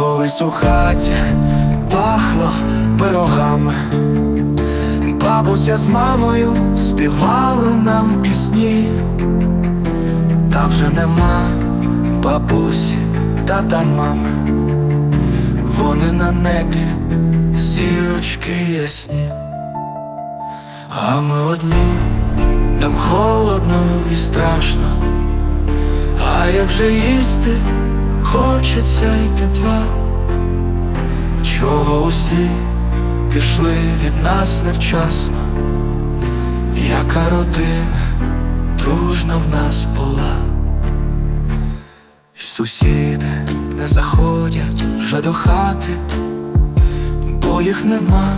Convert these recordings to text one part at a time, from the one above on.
Колись у хаті пахло пирогами, бабуся з мамою співали нам пісні, та вже нема бабусі, та тата мами, вони на небі, зірочки ясні, а ми одні, нам холодно і страшно. А як же їсти, хочеться й тепла, чого усі пішли від нас невчасно, яка родина дружна в нас була, І сусіди не заходять вже до хати, бо їх нема,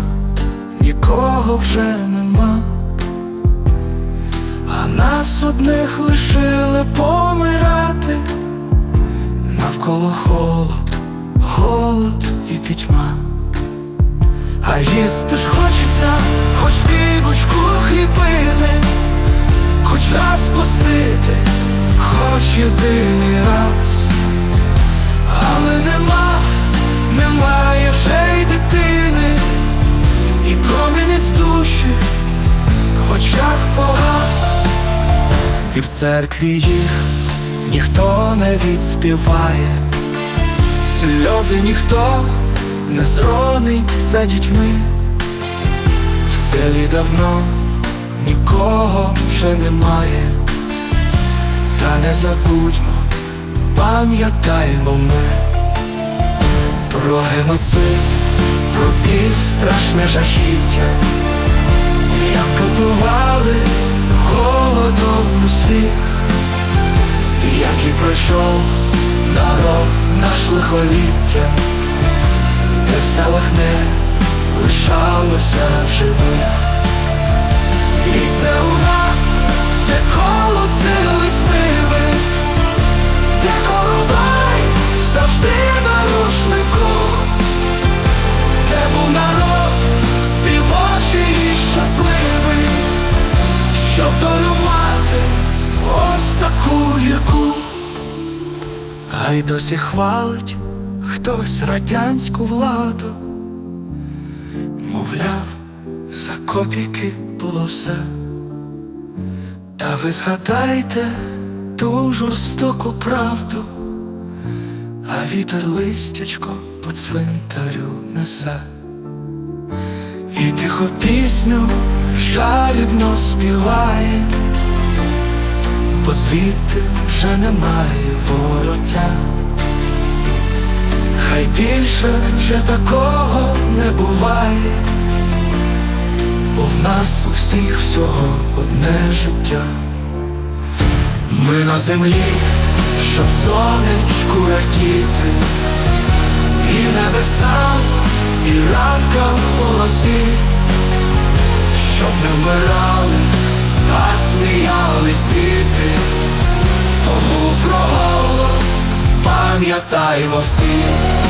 нікого вже нема. А нас одних лишили помирати, навколо холод, голод і пітьма. А їсти ж хочеться, хоч пібочку хлібини, хоч раз посити, хоч єдиний раз, але нема, немає вже й дитини, і промінець душі в очах погас, і в церкві їх ніхто не відспіває, сльози ніхто не зронить за дітьми, в селі давно нікого вже немає, та не забудьмо, пам'ятаємо ми про геноцид, про біль страшне жахіття. Як на народ наш лихоліття, де в селах не лишалося живих. А й досі хвалить хтось радянську владу, мовляв, за копійки було все. Та ви згадайте ту жорстоку правду, а вітер листячко по цвинтарю несе. І тихо пісню жалібно співає, бо звідти вже немає вороття. Хай більше вже такого не буває, бо в нас у всіх всього одне життя. Ми на землі, щоб сонечку радіти, і небесам, і ранкам голоси, щоб не вмирали, а сміялись діти, тому про голод пам'ятаємо всі.